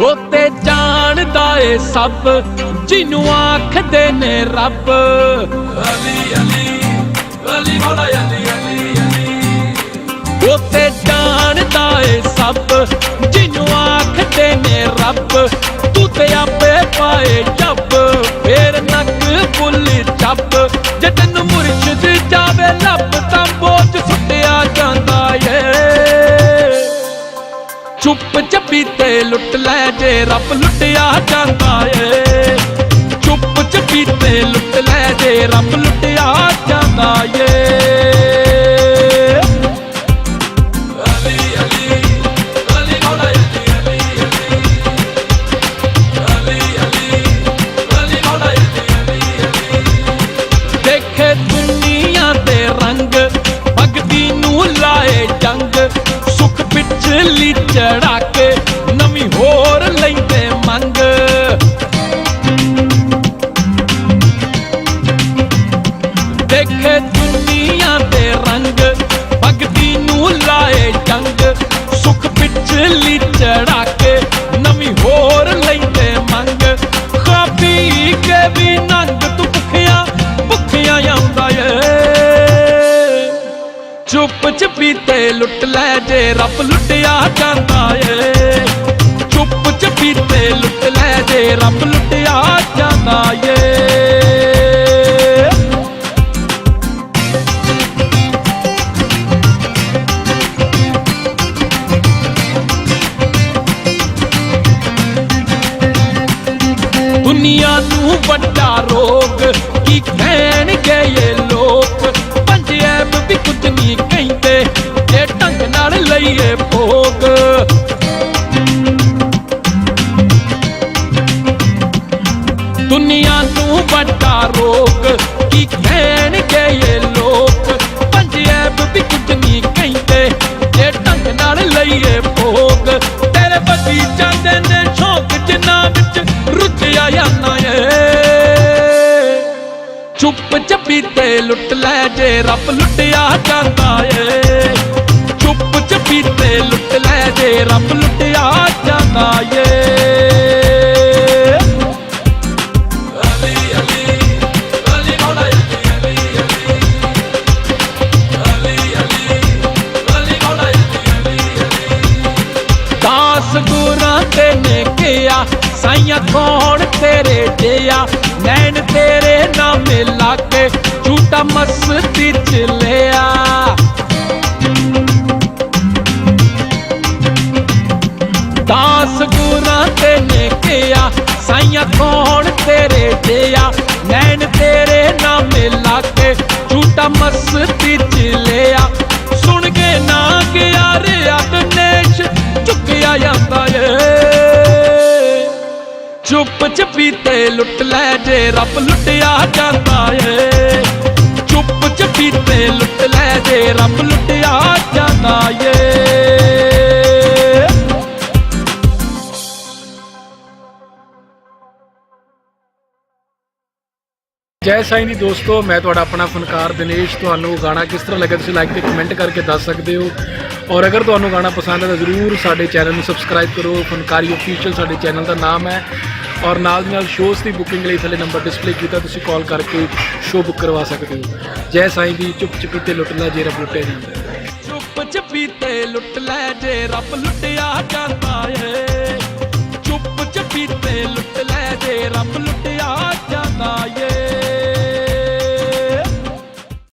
ਉਹ ਤੇ ਜਾਣਦਾ ਏ ਸਭ ਜਿਹਨੂੰ ਆਖਦੇ ਨੇ ਰੱਬ। ਅਲੀ ਅਲੀ ਅਲੀ ਮੌਲਾ ਅਲੀ ਅਲੀ ਅਲੀ। ਉਹ ਤੇ ਜਾਣਦਾ ਏ ਸਭ ਜਿਹਨੂੰ ਆਖਦੇ ਨੇ ਰੱਬ। ਤੂੰ ਤੇ ਆਪੇ ਪਾਏ ਚੁੱਪ ਚਪੀਤੇ ਲੁੱਟ ਲੈ ਜੇ ਰੱਬ ਲੁੱਟਿਆ ਜਾਂਦਾ ਏ। ਚੁੱਪ ਚਪੀਤੇ ਲੁੱਟ ਲੈ ਜੇ ਰੱਬ ਲੁੱਟਿਆ ਜਾਂਦਾ ਏ। ਦੇਖੇ ਦੁਨੀਆ ਦੇ ਰੰਗ, ਭਗਤੀ ਨੂੰ ਲਾਏ ਜੰਗ। ਸੁਖ ਪਿਛਲੀ ਚੜਾ ਕੇ ਨਵੀਂ ਹੋਰ ਲੈਂਦੇ ਮੰਗ। ਖਾਪੀ ਕੇ ਵੀ ਨੰਗ ਤੂੰ ਭੁੱਖਿਆ ਭੁੱਖਿਆ ਆਉਂਦਾ ਏ। ਚੁੱਪ ਚਪੀਤੇ ਲੁੱਟ ਲੈ ਜੇ ਰੱਬ ਲੁੱਟਿਆ ਜਾਂਦਾ ਏ। ਚੁੱਪ ਚਪੀਤੇ ਲੁੱਟ ਲੈ ਜੇ ਰੱਬ ਦੁਨੀਆ ਨੂੰ ਵੱਡਾ ਰੋਗ, ਕੀ ਕਹਿਣਗੇ ਇਹ ਲੋਕ? ਪੰਜ ਵੀ ਕੁਝ ਨਹੀਂ ਕਹਿੰਦੇ, ਜੇ ਢੰਗ ਨਾਲ ਲਈਏ ਭੋਗ। ਦੁਨੀਆ ਨੂੰ ਵੱਡਾ ਰੋਗ, ਕੀ ਕਹਿਣਗੇ ਇਹ ਲੋਕ? ਪੰਜ ਐਬ ਵੀ ਕੁਝ ਨਹੀਂ ਕਹਿੰਦੇ, ਜੇ ਢੰਗ ਨਾਲ ਲਈਏ ਭੋਗ। ਤੇਰੇ ਬੱਦੀ ਚੁੱਪ ਚਪੀਤੇ ਲੁੱਟ ਲੈ ਜੇ ਰੱਬ ਲੁੱਟਿਆ ਜਾਂਦਾ ਏ। ਚੁੱਪ ਚਪੀਤੇ ਲੁੱਟ ਲੈ ਜੇ ਰੱਬ ਲੁੱਟਿਆ ਜਾਂਦਾ ਏ। ਅਲੀ ਦਾਸ ਗੁਰਾਂ ਤੇ ਨੇ ਕਿਹਾ, ਸਾਈਆਂ ਕੌਣ ਤੇਰੇ ਜਿਆ ਨੈਣ ਮਸਤੀ ਚ ਲਿਆ ਦਾਸ ਗੁਰਾਂ ਤੇ ਨੇ ਕਿਹਾ ਸਾਈਆਂ ਕੌਣ ਤੇਰੇ ਜਿਆ ਨੈਣ ਤੇਰੇ ਨਾਮੇ ਲਾਗੇ ਝੂਟਾ ਮਸਤੀ ਚ ਲਿਆ ਸੁਣ ਕੇ ਨਾ ਗਿਆ ਰਿਆ ਦਨੇਸ਼ ਝੁਕਿਆ ਜਾਂਦਾ ਏ ਚੁੱਪ ਚਪੀਤੇ ਲੁੱਟ ਲੈ ਜੇ ਰੱਬ ਲੁੱਟਿਆ ਜਾਂਦਾ ਏ ਜੈ ਸਾਈਂ ਜੀ ਦੋਸਤੋ, ਮੈਂ ਤੁਹਾਡਾ ਆਪਣਾ ਫਨਕਾਰ ਦਿਨੇਸ਼। ਤੁਹਾਨੂੰ ਗਾਣਾ ਕਿਸ ਤਰ੍ਹਾਂ ਲੱਗਿਆ ਤੁਸੀਂ ਲਾਈਕ ਤੇ ਕਮੈਂਟ ਕਰਕੇ ਦੱਸ ਸਕਦੇ ਹੋ। ਔਰ ਅਗਰ ਤੁਹਾਨੂੰ ਗਾਣਾ ਪਸੰਦ ਹੈ ਤਾਂ ਜ਼ਰੂਰ ਸਾਡੇ ਚੈਨਲ ਨੂੰ ਸਬਸਕ੍ਰਾਈਬ ਕਰੋ। ਫਨਕਾਰੀ ਅਫੀਸ਼ੀਅਲ ਸਾਡੇ ਚੈਨਲ ਦਾ ਨਾਮ ਹੈ। ਔਰ ਨਾਲ ਦੀ ਨਾਲ ਸ਼ੋਜ਼ ਦੀ ਬੁਕਿੰਗ ਲਈ ਥੱਲੇ ਨੰਬਰ ਡਿਸਪਲੇ ਕੀਤਾ, ਤੁਸੀਂ ਕਾਲ ਕਰਕੇ ਸ਼ੋਅ ਬੁੱਕ ਕਰਵਾ ਸਕਦੇ ਹੋ। ਜੈ ਸਾਈਂ ਦੀ ਚੁੱਪ ਚੁਪੀਤੇ ਲੁੱਟ ਲੈ ਜੇ ਰੱਬ ਲੁੱਟੇ ਜਾਂਦਾ। ਚੁੱਪ ਚਪੀਤੇ ਲੁੱਟ ਲੈ ਜੇ ਰੱਬ ਲੁੱਟਿਆ ਜਾਂਦਾ ਏ।